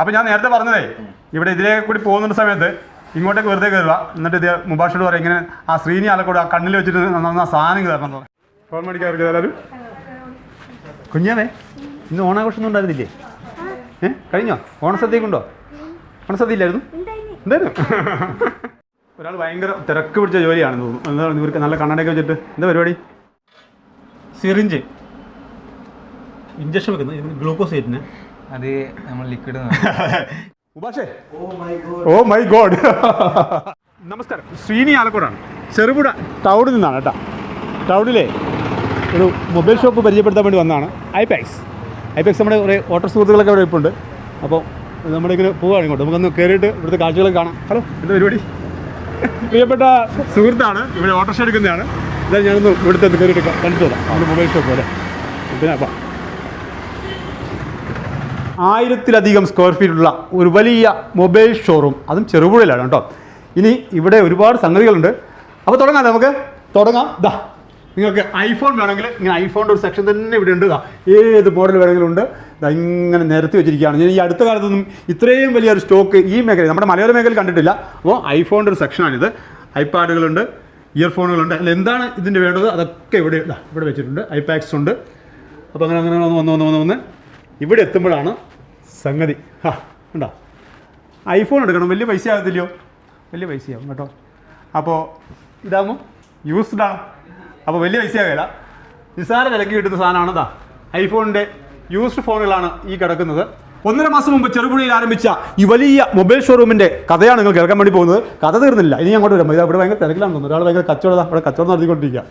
അപ്പോൾ ഞാൻ നേരത്തെ പറഞ്ഞതേ ഇവിടെ ഇതിലേക്ക് കൂടി പോകുന്ന സമയത്ത് ഇങ്ങോട്ടേക്ക് വെറുതെ കയറുക എന്നിട്ട് ഇത് മുബാഷോട് പറയും ഇങ്ങനെ ആ ശ്രീനി ആലക്കൂടെ ആ കണ്ണിൽ വെച്ചിട്ട് നന്ന സാധനം കയറണം. ഫോൺ മേടിക്കാൻ എല്ലാവരും? കുഞ്ഞാവേ ഇന്ന് ഓണാഘോഷമൊന്നും ഉണ്ടായിരുന്നില്ലേ? ഏ കഴിഞ്ഞോ? ഓണസദ്യക്കുണ്ടോ? ഓണസദ്യ ഇല്ലായിരുന്നു എന്തായിരുന്നു? ഒരാൾ ഭയങ്കര തിരക്ക് പിടിച്ച ജോലിയാണെന്ന് തോന്നുന്നു. എന്താണ് ഇവർക്ക് നല്ല കണ്ണടയൊക്കെ വെച്ചിട്ട് എന്താ പരിപാടി? സിറിഞ്ച്. ഇഞ്ചക്ഷൻ വെക്കുന്നത് ഗ്ലൂക്കോസ് കയറ്റുന്നത് അത് നമ്മൾ ലിക്വിഡ് ഉപാഷേ. ഓ മൈ ഗോഡ് നമസ്കാരം. ശ്രീനി ആലക്കോടാണ്. ചെറുപുഴ ടൗണിൽ നിന്നാണ് കേട്ടോ. ടൗണിലെ ഒരു മൊബൈൽ ഷോപ്പ് പരിചയപ്പെടുത്താൻ വേണ്ടി വന്നതാണ് ഐപാക്സ്. ഐപാക്സ് നമ്മുടെ കുറേ ഓട്ടോ സുഹൃത്തുക്കളൊക്കെ അവിടെ ഇപ്പോൾ ഉണ്ട് അപ്പോൾ ഇങ്ങനെ പോവുകയാണ് ഇങ്ങോട്ട്. നമുക്കൊന്ന് കയറിയിട്ട് ഇവിടുത്തെ കാഴ്ചകളൊക്കെ കാണാം. ഹലോ എന്താ പരിപാടി? പ്രിയപ്പെട്ട സുഹൃത്താണ്. ഇവിടെ ഓട്ടോറിക്ഷ എടുക്കുന്നതാണ്. എന്തായാലും ഞാനൊന്ന് ഇവിടുത്തെ കയറിയിട്ട് കണ്ടിട്ട് വരാം. നമ്മുടെ മൊബൈൽ ഷോപ്പ് വരെ പിന്നെ അപ്പം ആയിരത്തിലധികം സ്ക്വയർ ഫീറ്റുള്ള ഒരു വലിയ മൊബൈൽ ഷോറൂം അതും ചെറുപുഴയിലാണ് കേട്ടോ. ഇനി ഇവിടെ ഒരുപാട് സംഗതികളുണ്ട്. അപ്പോൾ തുടങ്ങാം നമുക്ക്. തുടങ്ങാം. ദാ നിങ്ങൾക്ക് ഐഫോൺ വേണമെങ്കിൽ ഇങ്ങനെ ഐഫോണിന്റെ ഒരു സെക്ഷൻ തന്നെ ഇവിടെ ഉണ്ട്. ഏത് മോഡൽ വേണമെങ്കിലും ഉണ്ട്. ഇങ്ങനെ നിരത്തി വെച്ചിരിക്കുകയാണ്. ഞാൻ ഈ അടുത്ത കാലത്തൊന്നും ഇത്രയും വലിയൊരു സ്റ്റോക്ക് ഈ മേഖല നമ്മുടെ മലയാള മേഖലയിൽ കണ്ടിട്ടില്ല. അപ്പോൾ ഐഫോണിന്റെ ഒരു സെക്ഷനാണിത് ഐപാഡുകളുണ്ട് ഇയർഫോണുകളുണ്ട് അല്ല എന്താണ് ഇതിന്റെ വേണ്ടത്? അതൊക്കെ ഇവിടെ ഇവിടെ വെച്ചിട്ടുണ്ട്. ഐപാക്സ് ഉണ്ട്. അപ്പോൾ അങ്ങനെ അങ്ങനെ വന്ന് വന്ന് വന്ന് വന്ന് ഇവിടെ എത്തുമ്പോഴാണ് സംഗതി. ഹാ ഉണ്ടോ ഐഫോൺ എടുക്കണം. വലിയ പൈസ ആകത്തില്ലയോ വലിയ പൈസയാവും കേട്ടോ. അപ്പോൾ ഇതാകുമ്പോൾ യൂസ്ഡാ അപ്പോൾ വലിയ പൈസ ആകില്ല നിസ്സാര വിലക്ക് കിട്ടുന്ന സാധനമാണ് ഇതാ. ഐഫോണിന്റെ യൂസ്ഡ് ഫോണുകളാണ് ഈ കിടക്കുന്നത്. ഒന്നര മാസം മുമ്പ് ചെറുപുഴയിൽ ആരംഭിച്ച ഈ വലിയ മൊബൈൽ ഷോറൂമിന്റെ കഥയാണ് നിങ്ങൾ കേൾക്കാൻ വേണ്ടി പോകുന്നത്. കഥ തീർന്നില്ല. ഇനി അങ്ങോട്ട് വരാം. ഇത് ഇവിടെ ഭയങ്കര തിരക്കിലാണ് തോന്നുന്നു. ഒരാൾ ഭയങ്കര കച്ചവടം അവിടെ കച്ചവടം നടത്തിക്കൊണ്ടിരിക്കുക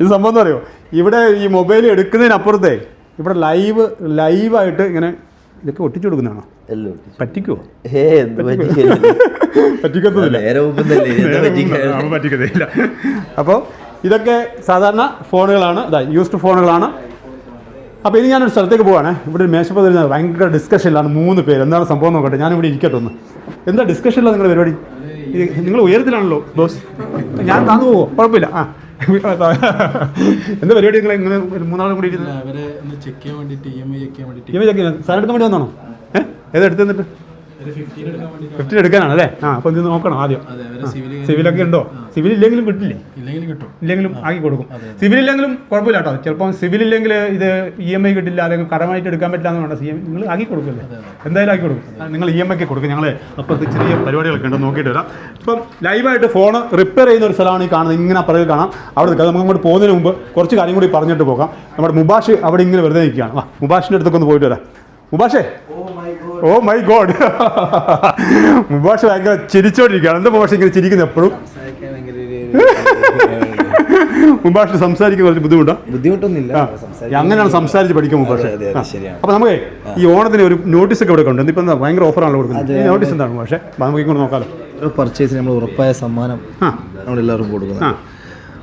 ഇത് സംഭവം എന്ന് പറയുമോ ഇവിടെ ഈ മൊബൈൽ എടുക്കുന്നതിനപ്പുറത്തെ ഇവിടെ ലൈവ് ലൈവായിട്ട് ഇങ്ങനെ ഇതൊക്കെ ഒട്ടിച്ചു കൊടുക്കുന്നതാണോ? പറ്റിക്കുമോ എന്താ പറ്റിക്കത്തില്ല. അപ്പോൾ ഇതൊക്കെ സാധാരണ ഫോണുകളാണ്. അതാ യൂസ്ഡ് ഫോണുകളാണ്. അപ്പോൾ ഇനി ഞാനൊരു സ്ഥലത്തേക്ക് പോവാണ്. ഇവിടെ ഒരു മേശപ്പുറത്ത് ഇരുന്ന് ഭയങ്കര ഡിസ്കഷനിലാണ് മൂന്ന് പേര്. എന്താണ് സംഭവം നോക്കട്ടെ. ഞാനിവിടെ ഇരിക്കട്ടെ ഒന്ന്. എന്താ ഡിസ്കഷനിലാണ് നിങ്ങളുടെ പരിപാടി? നിങ്ങൾ ഉയരത്തിലാണല്ലോ ബോസ്. ഞാൻ താന്നു പോവോ? കുഴപ്പമില്ല. ആ. എന്താ പരിപാടി നിങ്ങൾ ഇങ്ങനെ മൂന്നാളും കൂടി ഇരുന്നു? അവരെ ഒന്ന് ചെക്ക് ചെയ്യാൻ വേണ്ടി ഇ എം ഐ ചെക്ക് ചെയ്യാൻ സാധനം എടുക്കാൻ വേണ്ടി വന്നാണോ? ഏഹ് ഏതാ എടുത്തു തന്നിട്ട്? ഒരു ഫിഫ്റ്റീൻ എടുക്കാനാണ് അല്ലേ ആ അപ്പോൾ ഇത് നോക്കണം ആദ്യം. അതെ അവരെ സിവിൽ സിവിലൊക്കെ ഉണ്ടോ? സിവിൽ ഇല്ലെങ്കിലും കിട്ടില്ലേ? ഇല്ലെങ്കിലും കിട്ടും. ഇല്ലെങ്കിലും ആക്കി കൊടുക്കും. സിവിൽ ഇല്ലെങ്കിലും കുഴപ്പമില്ല കേട്ടോ ചിലപ്പം സിവിൽ ഇല്ലെങ്കിൽ ഇത് ഇ എം ഐ കിട്ടില്ല അല്ലെങ്കിൽ കടമായിട്ട് എടുക്കാൻ പറ്റില്ല എന്ന് വേണ്ട. സി എം നിങ്ങൾ ആക്കി കൊടുക്കില്ലേ എന്തായാലും ആക്കി കൊടുക്കും. നിങ്ങൾ ഇ എം ഐക്ക് കൊടുക്കും. ഞങ്ങൾ അപ്പുറത്ത് ചെറിയ പരിപാടികളൊക്കെ ഉണ്ട് നോക്കിയിട്ട് വരാം. ഇപ്പം ലൈവായിട്ട് ഫോൺ റിപ്പയർ ചെയ്യുന്ന ഒരു സ്ഥലമാണ് ഈ കാണുന്നത്. ഇങ്ങനെ അപ്പുറത്ത് കാണാം. അവിടെ നിൽക്കാം. നമുക്ക് അങ്ങോട്ട് പോകുന്നതിന് മുമ്പ് കുറച്ച് കാര്യം കൂടി പറഞ്ഞിട്ട് പോകാം. നമ്മുടെ മുബാഷ് അവിടെ ഇങ്ങനെ വെറുതെ നിൽക്കുകയാണ്. വാ മുബാഷിന്റെ അടുത്തൊക്കെ ഒന്ന് പോയിട്ട് വരാം. മുബാഷേ. ഓ മൈ ഗോഡ് മുബാഷ് ഭയങ്കര ചിരിച്ചോണ്ടിരിക്കുകയാണ്. എന്താ മുബാഷ് ഇങ്ങനെ ചിരിക്കുന്നത് എപ്പോഴും? മുബാഷ് സംസാരിക്കുന്ന കുറച്ച് ബുദ്ധിമുട്ടാണ് ബുദ്ധിമുട്ടൊന്നുമില്ല. അങ്ങനെയാണ് സംസാരിച്ച് പഠിക്കും മുബാഷ്. അപ്പൊ നമുക്ക് ഈ ഓണത്തിന് ഒരു നോട്ടീസ് ഒക്കെ ഇവിടെ ഉണ്ട് ഇപ്പൊ ഭയങ്കര ഓഫറാണല്ലോ കൊടുക്കുന്നത്. ഈ നോട്ടീസ് എന്താണ് പക്ഷേ നമുക്ക് ഇങ്ങോട്ട് നോക്കാലോ. പർച്ചേസ് നമ്മൾ ഉറപ്പായ സമ്മാനം ആ. കൊടുക്കുന്നത്.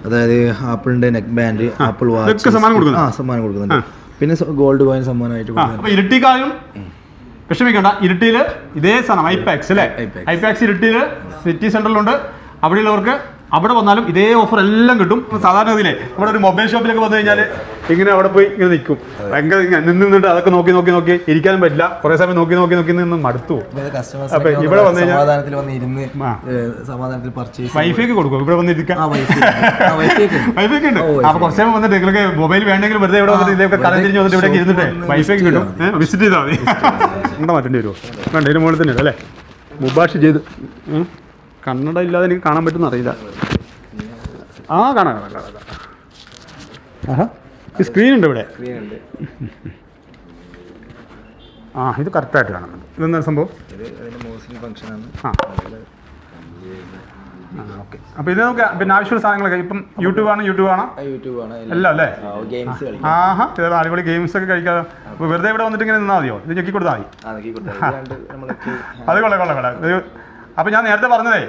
അതായത് ആപ്പിളിന്റെ നെക്ക് ബാൻഡ് ആപ്പിൾ വാച്ച് സമ്മാനം കൊടുക്കുന്നു. ആ സമ്മാനം കൊടുക്കുന്നുണ്ട്. പിന്നെ ഗോൾഡ് കോയിൻ സമ്മാനമായിട്ട് കൊടുക്കുന്നു വിഷമിക്കണ്ട ഇരുട്ടിയിൽ ഇതേ സാധനം ഐപാക്സ് അല്ലേ? ഐപാക്സ്. ഇരുട്ടിയിൽ സിറ്റി സെന്ററിലുണ്ട് അവിടെയുള്ളവർക്ക് അവിടെ വന്നാലും ഇതേ ഓഫർ എല്ലാം കിട്ടും. സാധാരണ ഇതിലെ നമ്മുടെ ഒരു മൊബൈൽ ഷോപ്പിലൊക്കെ വന്നു കഴിഞ്ഞാൽ ഇങ്ങനെ അവിടെ പോയി ഇങ്ങനെ നിൽക്കും. ഭയങ്കര നിന്ന് നിന്നിട്ട് അതൊക്കെ നോക്കി നോക്കി നോക്കി ഇരിക്കാനും പറ്റില്ല. കുറെ സമയം നോക്കി നോക്കി നോക്കി നിന്ന് മടുത്തു അപ്പൊ ഇവിടെ വന്നു കഴിഞ്ഞാൽ വൈഫൈക്ക് കൊടുക്കും. ഇവിടെ വന്ന് ഇരിക്കാൻ. ആ വൈഫൈ ആ വൈഫൈ വൈഫൈക്ക് ഉണ്ട്. അപ്പൊ കുറച്ച് സമയം വന്നിട്ട് നിങ്ങൾക്ക് മൊബൈൽ വേണ്ടെങ്കിൽ വെറുതെ ഇവിടെ വന്നിട്ട് ഇതൊക്കെ കരം തിരിഞ്ഞ് വന്നിട്ട് ഇവിടെ ഇരുന്നിട്ട് വൈഫൈക്ക് കിട്ടും. വിസിറ്റ് ചെയ്താൽ മതി. ഇവിടെ മാറ്റേണ്ടി വരുമോ വേണ്ട ഇതിന് മുകളിൽ തന്നെ അല്ലേ? മുബാഷ് ചെയ്ത്. കണ്ണട ഇല്ലാതെ എനിക്ക് കാണാൻ പറ്റുന്ന അറിയില്ല. ആ കാണാം കാണാം കാണാം. ആഹാ. സ്ക്രീൻ ഉണ്ട് ഇവിടെ? ആ ഇത് കറക്റ്റായിട്ട് കാണുന്നുണ്ട് ഇതെന്താ സംഭവം? ഇത് അതിന്റെ മോസ്റ്റ്ലി ഫംഗ്ഷൻ ആണ്. ആ. ആ ഓക്കെ അപ്പോൾ ഇത് നമുക്ക് പിന്നെ ആവശ്യമുള്ള സാധനങ്ങളൊക്കെ ഇപ്പം യൂട്യൂബ് ആണ്? യൂട്യൂബ് ആണ്? എല്ലാം അല്ലേ? ഗെയിംസ് കളിക്കും. ആഹാ ചില അടിപൊളി ഗെയിംസ് ഒക്കെ കഴിക്കാതെ വെറുതെ ഇവിടെ വന്നിട്ട് ഇങ്ങനെ നിന്നാൽ മതിയോ? ഇത് ഞെക്കി കൊടുത്താൽ മതി. അത് കൊള്ളാം കൊള്ളാം കൊള്ളാം. അപ്പൊ അപ്പോൾ ഞാൻ നേരത്തെ പറഞ്ഞതേ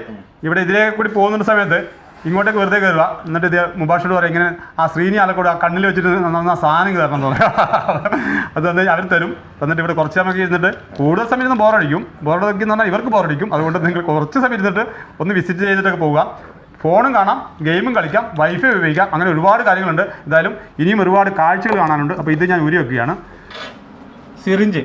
ഇവിടെ ഇതിലേ കൂടി പോകുന്ന സമയത്ത് ഇങ്ങോട്ടേക്ക് വെറുതെ കയറുക എന്നിട്ട് ഇത് മുബാഷോട് പറയും ഇങ്ങനെ ആ ശ്രീനി ആലക്കൂടെ ആ കണ്ണിൽ വെച്ചിട്ട് നന്നാ സാധനം തരണം പറയാം. അത് തന്നെ അവർ തരും. തന്നിട്ട് ഇവിടെ കുറച്ച് സമയം ഇരുന്നിട്ട് കൂടുതൽ സമയം ഇരുന്ന് ബോറടിക്കും ബോറടിക്കും എന്ന് പറഞ്ഞാൽ ഇവർക്ക് ബോറടിക്കും അതുകൊണ്ട് നിങ്ങൾ കുറച്ച് സമയം ഇരുന്നിട്ട് ഒന്ന് വിസിറ്റ് ചെയ്തിട്ടൊക്കെ പോവുക. ഫോണും കാണാം ഗെയിമും കളിക്കാം വൈഫൈ ഉപയോഗിക്കാം. അങ്ങനെ ഒരുപാട് കാര്യങ്ങളുണ്ട്. എന്തായാലും ഇനിയും ഒരുപാട് കാഴ്ചകൾ കാണാനുണ്ട്. അപ്പോൾ ഇത് ഞാൻ ഊരി വെക്കുകയാണ്. സിറിഞ്ച്.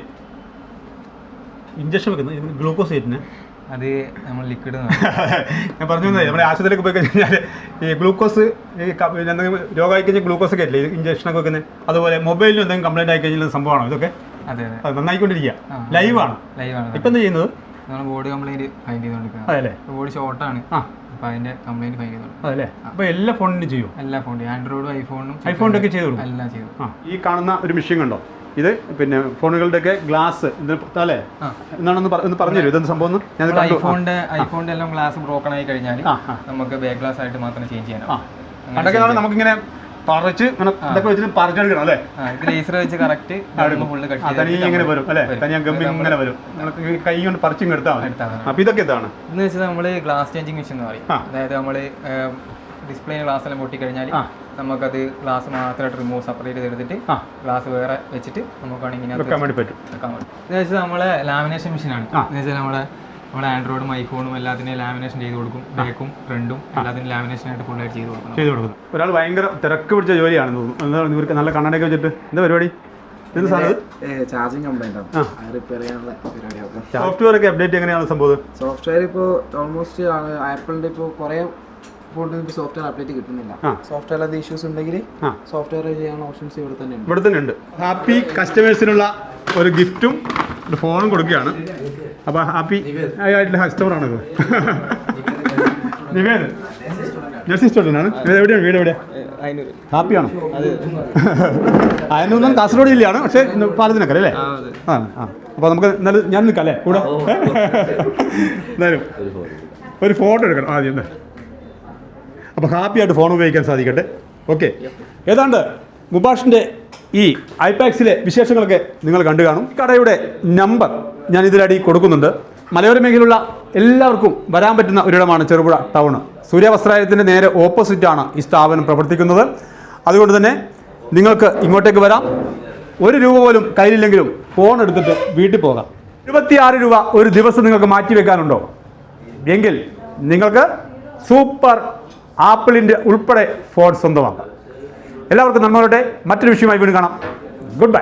ഇഞ്ചക്ഷൻ വെക്കുന്നത് ഗ്ലൂക്കോസ് കയറ്റുന്നത് അത് നമ്മൾ ലിക്വിഡ് ഞാൻ പറഞ്ഞു നമ്മുടെ ആശുപത്രിയിലേക്ക് പോയി കഴിഞ്ഞാൽ ഈ ഗ്ലൂക്കോസ് ഈ എന്തെങ്കിലും രോഗമായി കഴിഞ്ഞാൽ ഗ്ലൂക്കോസ് ഒക്കെ ഇല്ലേ ഇഞ്ചക്ഷനൊക്കെ വെക്കുന്നത് അതുപോലെ മൊബൈലിൽ എന്തെങ്കിലും കംപ്ലൈന്റ് ആയി കഴിഞ്ഞാൽ സംഭവമാണോ ഇതൊക്കെ? അതെ അതെ. നന്നായിക്കൊണ്ടിരിക്കുക. ലൈവാണ് ലൈവാണ് ഇപ്പം എന്താ ചെയ്യുന്നത്? നമ്മൾ ബോഡി കംപ്ലൈന്റ് ഫൈൻഡ് ചെയ്തുകൊണ്ടിരിക്കുന്നത് അതെ അല്ലേ? ബോഡി ഷോർട്ടാണ് ആ. അപ്പോൾ അതിന്റെ കംപ്ലൈന്റ് ഫൈൻഡ് ചെയ്തോളൂ അതല്ലേ അപ്പോൾ എല്ലാ ഫോണിനും ചെയ്യും? എല്ലാ ഫോണിനും ആൻഡ്രോയിഡും ഐഫോണും ഐഫോണിന്റെ ഒക്കെ ചെയ്ത് കൊടുക്കും എല്ലാം ചെയ്തു. ഈ കാണുന്ന ഒരു മെഷീൻ കണ്ടോ? ഇത് പിന്നെ ഫോണുകളുടെയൊക്കെ ഗ്ലാസ് അല്ലേ. എന്നാണെന്ന് ഒന്ന് പറഞ്ഞു തരും ഇതെന്ത് സംഭവം ഞാൻ നമ്മൾ ഐഫോണിന്റെ ഐഫോണിന്റെ എല്ലാം ഗ്ലാസ് ബ്രോക്കൺ ആയി കഴിഞ്ഞാൽ നമുക്ക് ബാക്ക് ഗ്ലാസ് ആയിട്ട് മാത്രം ചേഞ്ച് ചെയ്യാനാണ് നമ്മൾ നമുക്കിങ്ങനെ പറിച്ച് ഇതൊക്കെ വെച്ചിട്ട് പറിച്ചെടുക്കണം അല്ലേ? ലേസർ വെച്ച് കറക്റ്റ് തനിയെ ഇങ്ങനെ വരും അല്ലേ? തനിയെ ഗമ്മി ഇങ്ങനെ വരും. നമുക്ക് കൈ കൊണ്ട് പറിച്ചും എടുത്താൽ അപ്പൊ ഇതൊക്കെ എന്താണ് എന്ന് വെച്ചാൽ നമ്മൾ ഗ്ലാസ് ചേഞ്ചിങ് മെഷീൻ എന്ന് പറയും. അതായത് നമ്മൾ ഡിസ്പ്ലേ ഗ്ലാസ് എല്ലാം പൊട്ടിക്കഴിഞ്ഞാൽ. നമുക്കത് ഗ്ലാസ് മാത്രമായിട്ട് റിമൂവ് സെപ്പറേറ്റ് ചെയ്തെടുത്തിട്ട്. ഗ്ലാസ് വേറെ വെച്ചിട്ട് നമുക്കാണെങ്കിൽ ഇങ്ങനെ വെക്കാൻ വേണ്ടി പറ്റും. വെക്കാൻ പറ്റും. എന്ന് വെച്ചാൽ നമ്മളെ ലാമിനേഷൻ മെഷീനാണ് ആണ്. എന്ന് വെച്ചാൽ നമ്മളെ നമ്മുടെ ആൻഡ്രോയിഡും ഐഫോണും എല്ലാത്തിനെയും ലാമിനേഷൻ ചെയ്ത് കൊടുക്കും. ബാക്കും ഫ്രണ്ടും എല്ലാത്തിനും ലാമിനേഷൻ ആയിട്ട് ഫുൾ ആയിട്ട് ചെയ്ത് കൊടുക്കും ചെയ്ത് കൊടുക്കും ഒരാൾ ഭയങ്കര തിരക്ക് പിടിച്ച ജോലിയാണെന്ന് തോന്നുന്നു. എന്താ ഇവർക്ക് നല്ല കണ്ണടയൊക്കെ വെച്ചിട്ട് എന്താ പരിപാടി? എന്ത് ചാർജിങ് കംപ്ലൈന്റ് ആണ് ആ. റിപ്പയർ ചെയ്യാനുള്ള സോഫ്റ്റ്വെയർ ഒക്കെ അപ്ഡേറ്റ് എങ്ങനെയാണ് സംഭവം? സോഫ്റ്റ്വെയർ ഇപ്പോൾ ഓൾമോസ്റ്റ് ആപ്പിളിന്റെ ഇപ്പോൾ കുറേ ഫോണിൽ സോഫ്റ്റ്വെയർ അപ്ഡേറ്റ് കിട്ടുന്നില്ല. ആ. സോഫ്റ്റ്വെയർ അത് ഇഷ്യൂസ് ഉണ്ടെങ്കിൽ ആ. സോഫ്റ്റ്വെയർ ചെയ്യാനുള്ള ഓപ്ഷൻസ് ഇവിടെ തന്നെ ഉണ്ട്. ഇവിടെ തന്നെ ഉണ്ട്. ഹാപ്പി കസ്റ്റമേഴ്സിനുള്ള ഒരു ഗിഫ്റ്റും ഒരു ഫോണും കൊടുക്കുകയാണ്. അപ്പോൾ ഹാപ്പി ആയിട്ടുള്ള കസ്റ്റമറാണ് ഇത് നിവേദ് നഴ്സിംഗ് സ്റ്റുഡന്റ് ആണ്. ഇത് എവിടെയാണ്? വീട് എവിടെയാണ് ഹാപ്പിയാണോ അതിനൊന്നും കാസർഗോഡ് ജില്ലയാണ്. പക്ഷേ പാലത്തിനക്കല്ലേ പാലത്തിനൊക്കെ അല്ലേ? ആ ആ അപ്പോൾ നമുക്ക് ഞാൻ നിൽക്കാം അല്ലേ? കൂടെ? എന്തായാലും ഒരു ഫോട്ടോ എടുക്കണം ആദ്യം. എന്താ അപ്പോൾ ഹാപ്പിയായിട്ട് ഫോൺ ഉപയോഗിക്കാൻ സാധിക്കട്ടെ. ഓക്കെ ഏതാണ്ട് മുബാഷിന്റെ ഈ ഐപാക്സിലെ വിശേഷങ്ങളൊക്കെ നിങ്ങൾ കണ്ടു കാണും. കടയുടെ നമ്പർ ഞാൻ ഇതിലടി കൊടുക്കുന്നുണ്ട്. മലയോര മേഖലയിലുള്ള എല്ലാവർക്കും വരാൻ പറ്റുന്ന ഒരിടമാണ് ചെറുപുഴ ടൗണ് സൂര്യവസ്ത്രാലയത്തിന്റെ നേരെ ഓപ്പോസിറ്റാണ് ഈ സ്ഥാപനം പ്രവർത്തിക്കുന്നത്. അതുകൊണ്ട് തന്നെ നിങ്ങൾക്ക് ഇങ്ങോട്ടേക്ക് വരാം. ഒരു രൂപ പോലും കയ്യിലില്ലെങ്കിലും ഫോൺ എടുത്തിട്ട് വീട്ടിൽ പോകാം. ഇരുപത്തിയാറ് രൂപ ഒരു ദിവസം നിങ്ങൾക്ക് മാറ്റി വെക്കാനുണ്ടോ എങ്കിൽ നിങ്ങൾക്ക് സൂപ്പർ ആപ്പിളിന്റെ ഉൾപ്പെടെ ഫോൺ സ്വന്തമാക്കാം. എല്ലാവർക്കും നന്മകളുടെ മറ്റൊരു വിഷയമായി വീണ്ടും കാണാം. Good bye